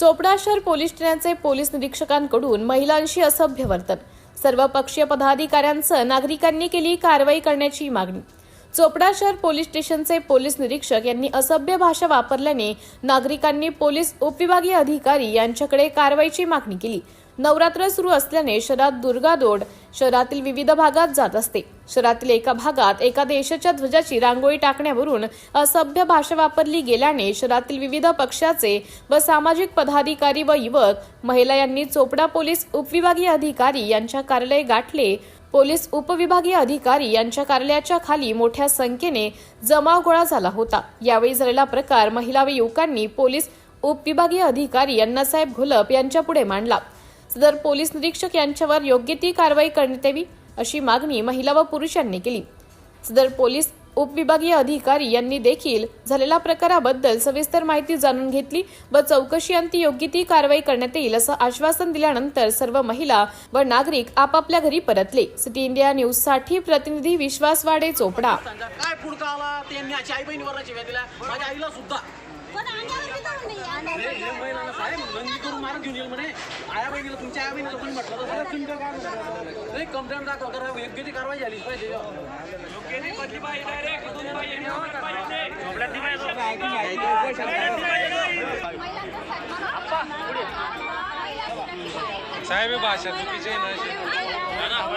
चोपडा शहर पोलीस ठाण्याचे पोलीस निरीक्षकांकडून महिलांशी असभ्य वर्तन. सर्व पक्षीय पदाधिकाऱ्यांसह नागरिकांनी केली कारवाई करण्याची मागणी. चोपडा शहर पोलीस स्टेशनचे पोलीस निरीक्षक यांनी असभ्य भाषा वापरल्याने नागरिकांनी पोलीस उपविभागीय अधिकारी यांच्याकडे कारवाईची मागणी केली. नवरात्र सुरू असल्याने शहरात दुर्गादोड शहरातील विविध भागात जात असते. शहरातील एका भागात एका देशाच्या ध्वजाची रांगोळी टाकण्यावरून असभ्य भाषा वापरली गेल्याने शहरातील विविध पक्षाचे व सामाजिक पदाधिकारी व युवक महिला यांनी चोपडा पोलीस उपविभागीय अधिकारी यांच्या कार्यालय गाठले. पोलीस उपविभागीय अधिकारी यांच्या कार्यालयाच्या खाली मोठ्या संख्येने जमाव गोळा झाला होता. यावेळी झालेला प्रकार महिला व युवकांनी पोलीस उपविभागीय अधिकारी अण्णासाहेब घोलप यांच्या पुढे मांडला. सदर पोलीस निरीक्षक यांच्यावर योग्य ती कारवाई करण्यात यावी अशी मागणी महिला व पुरुषांनी केली. सदर पोलीस उपविभागीय अधिकारी यांनी देखील झालेल्या प्रकाराबद्दल सविस्तर माहिती जाणून घेतली व चौकशी अंती योग्य ती कारवाई करण्यात येईल असं आश्वासन दिल्यानंतर सर्व महिला व नागरिक आपापल्या घरी परतले. सिटी इंडिया न्यूजसाठी प्रतिनिधी विश्वास वाडे चोपडा. काय नाही, अंगावर हे हे महिलांना साहेब नंदी करून मारून घेऊन येईल म्हणे आया बहिणीला तुमच्या आया बहिणीला कोणी म्हटलं तर तुमचं काय म्हणणार? नाही कंप्लेंट दाखवा करा योग्य ती कारवाई झालीच पाहिजे महिलांचा सन्मान साहेब हे भाषा चुकीची आहे ना अशी.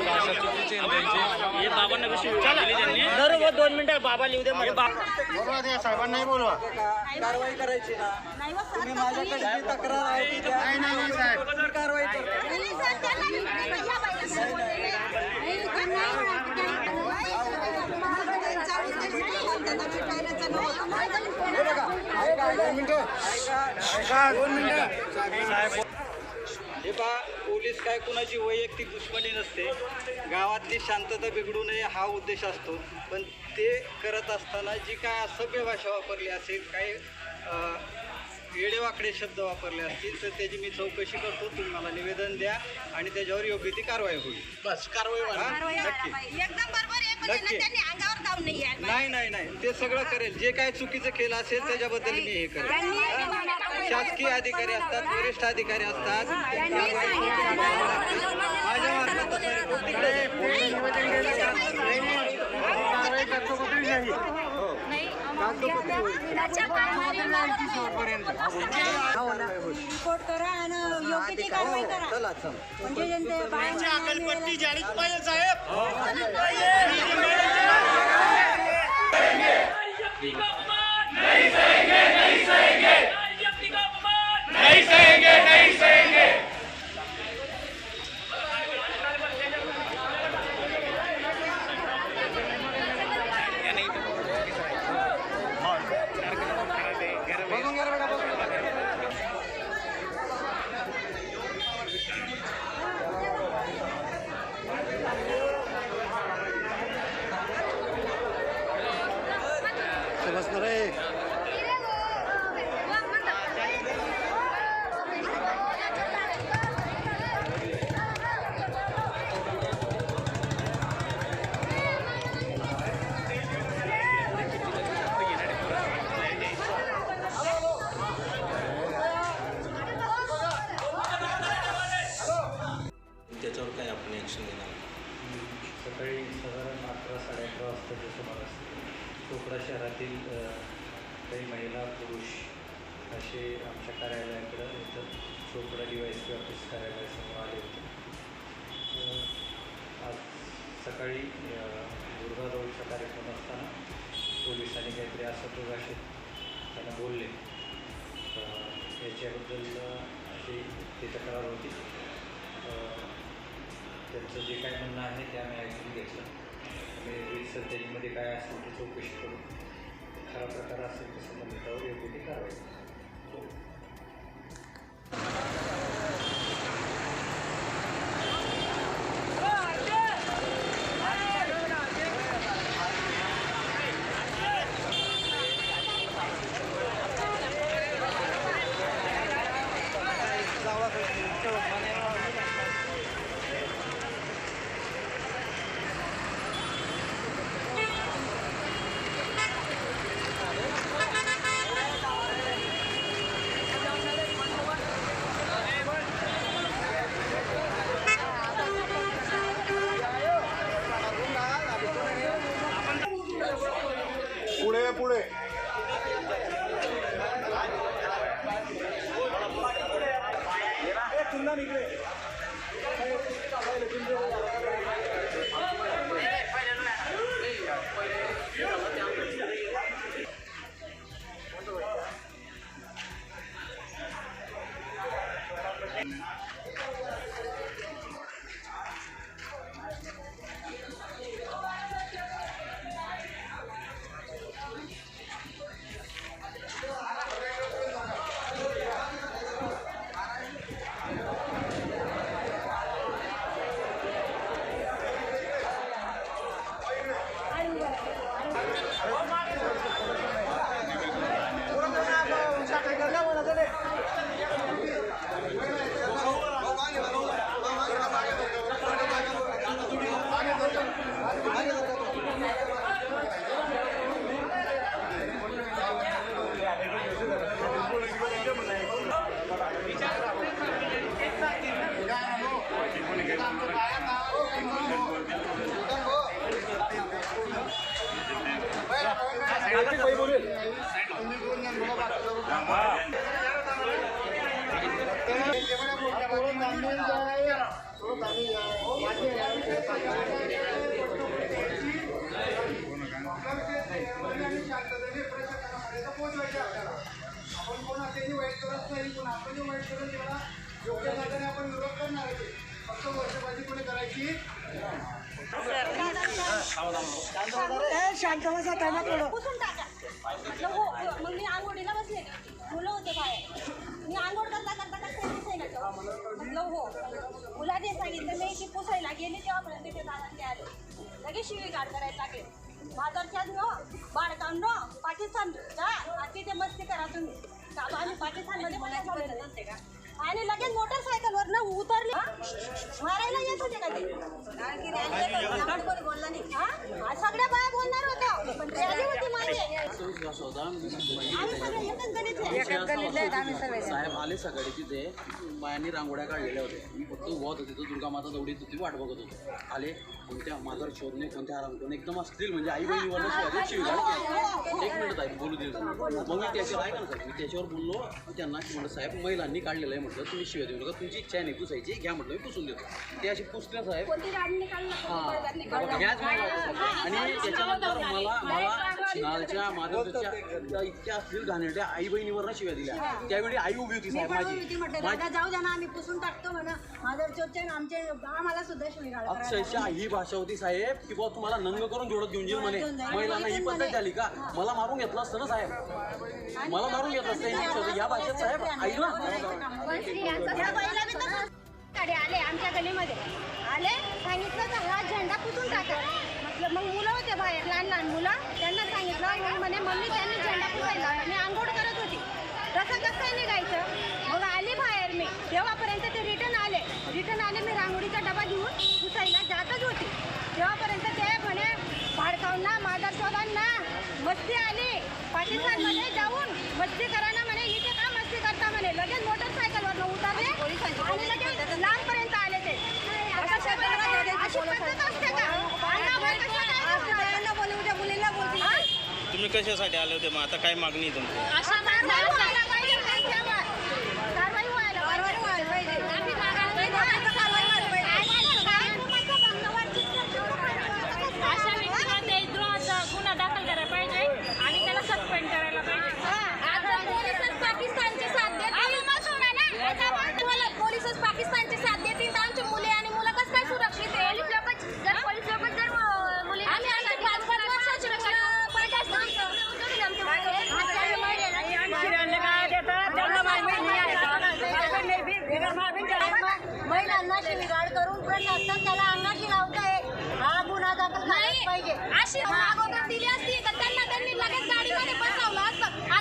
भाषा चुकीची आहे ना त्यांची बरोबर दोन मिनिटं बाबा लिहू दे कारवाई करायची ना नाही तुम्ही माझ्याकडे जी तक्रार आहे ती द्या. मी कारवाई करतो नाही, नाही, नाही, नाही. नाही, उद्देश नाही होता त्यांना भेटायलाचा पहा पोलीस काय कुणाची वैयक्तिक दुश्मनी नसते. गावातली शांतता बिघडू नये हा उद्देश असतो. पण ते करत असताना जी काय असभ्य भाषा वापरली असेल काही वेडेवाकडे शब्द वापरले असतील तर त्याची मी चौकशी करतो. तुम्ही मला निवेदन द्या आणि त्याच्यावर योग्य ती कारवाई होईल. बस कारवाई व्हावी. हा? कारवाई व्हायला नक्की. पाहिजे. एकदम बरोबर आहे पण नक्की. त्यांना त्यांनी अंगावर जाऊन नाही यायला नाही नाही नाही. ते सगळं करेल. जे काय चुकीचं केलं असेल त्याच्याबद्दल मी हे करेल. त्यांनी शासकीय अधिकारी असतात वरिष्ठ अधिकारी असतात. त्यांनी सांगितलं. माझ्या मार्फत तसं report तिकडे रिपोर्ट करा आणि योग्य ती कारवाई करा चला चला म्हणजे जनते बायांना काय घेणार सकाळी साधारण अकरा साडे अकरा वाजताच्या सुमारास चोपडा शहरातील काही महिला पुरुष असे आमच्या कार्यालयाकडं इथं चोपडा डी ऑफिस कार्यालयासमोर आले होते. आज सकाळी दुर्गा रोडचा कार्यक्रम असताना पोलिसांनी काहीतरी असं भाषेत त्यांना बोलले. याच्याबद्दल अशी ती तक्रार होती. त्यांचं जे काय म्हणणं आहे ते आम्ही ऐकून घेतलं. आणि सध्यामध्ये त्याच्यामध्ये काय असेल ते चौकशी करून खरा प्रकार असेल तर संबंधितावर योग्य ती कारवाई पुढे पुढे. पुन्हा निघले आपण कोण असेही वाईट करत नाही पण वाईट त्याला योग्य मार्गाने आपण विरोध करणार आहे फक्त वर्षबाजी कोणी करायची म्हटलं हो मग मी आंघोळीला बसले. मुलं होते बाहेर. मी आंघोळ करता करता कसं पुसायला ठेवा म्हटलं हो. मुलाने सांगितलं नाही की पुसायला गेले तेव्हापर्यंत ते दादा ते आले लगेच शिवीगार करायला करायला लागले. न नो न पाकिस्तान जा. तिथे मस्ती करा तुम्ही. आम्ही पाकिस्तानमध्ये बोलायचं आणि लगेच उतरले. मारायला येत होते का ते? बोलला नाही हा? सगळ्या बाया बोलणार होत्या. पण होती मागे. आम्ही सगळे एकच गणित साहेब आले सकाळी तिथे. बायांनी रांगोळ्या काढलेल्या होत्या. फक्त उभा होतो तिथं दुर्गा माता दौडीत होती वाट बघत होतो. आले कोणत्या माझ्यावर शोधणे कोणत्या आराम एकदम असतील म्हणजे आई बहिणीवर एक मिनिट आहे बोलू दिलं मग मी त्याच्यावर ऐका ना साहेब मी त्याच्यावर बोललो त्यांना की म्हटलं साहेब महिलांनी काढलेलं आहे म्हटलं तुम्ही शिवाय देऊ नका तुमची इच्छा आहे नाही पुसायची घ्या म्हटलं मी पुसून देतो. ते अशी पुसल्या साहेब. हा. मला आणि त्याच्यानंतर मला मला नालच्या माधवच्या इतक्या असतील घाणेरड्या आई बहिणीवर शिव्या दिल्या. त्यावेळी आई उभी होती साहेब माझी. जाऊ द्या ना आम्ही पुसून टाकतो म्हणा. माझ्या आमचे आम्हाला सुद्धा शिवीगाळ अक्षरशः ही भाषा होती साहेब की बुवा तुम्हाला नंग करून जोडत घेऊन येईल म्हणे. महिलांना ही पद्धत झाली का? मला मारून घेतलं असतं ना साहेब. मला मारून घेतलं असतं या भाषेत साहेब ऐकलं आले आमच्या गलीमध्ये. आले सांगितलं तर हा झेंडा पुसून टाका. मग मुलं होते बाहेर लहान लहान मुलं. त्यांना सांगितलं मग म्हणे मम्मी त्यांनी झेंडा पुसायला. मी आंघोळ करत होती. तसं कसं काय निघायचं? मग आली बाहेर मी. तेव्हापर्यंत ते रिटर्न आले. रिटर्न आले मी रांगोळीचा डबा घेऊन पुसायला जातच होती. तेव्हापर्यंत ते म्हणे भाडकावना शोधांना मस्ती आली. पाकिस्तानमध्ये जाऊन मस्ती करा ना म्हणे. इथे का मस्ती करता म्हणे? लगेच मोटरसायकलवर उतरले आणि लगेच लांबपर्यंत आले ते अशा शब्दाला अशी पद्धत असते का अंगावर कसं काय बोलवलं? मुलीला बोलतील हा? तुम्ही कशासाठी आले होते? मग आता काय मागणी आहे तुमची अशा कारवाई व्हायला पाहिजे त्यांच्यावर. कारवाई व्हायला पाहिजे. आम्ही मागायला पाहिजे. कारवाई व्हायला पाहिजे. काय कुणाचं भंगावर चित्र ठेवलं पाहिजे. अशा व्यक्तीवर देशद्रोहाचा गुन्हा दाखल करायला पाहिजे आणि त्याला सस्पेंड करायला पाहिजे आता पोलिसच पाकिस्तानची साथ देतील. आता आपण तुम्हाला पोलिसच पाकिस्तानची साथ देतील तर आमची मुले आणि मुलं कसं काय सुरक्षित आहे पोलीस लोक जर पोलीस लोक जर अं, मुली आम्ही आमची पाच पाच वर्षाची मुलं पळताच नाही. आमची मुलं- आजकाल महिला- महिलांना शिवीगाळ करून प्रशासन त्याला अंगाशी लावताय हा गुन्हा दाखल करायला पाहिजे. अशी अगोदर दिली असती तर त्यांना त्यांनी लगेच गाडीमध्ये बसवलं असतं.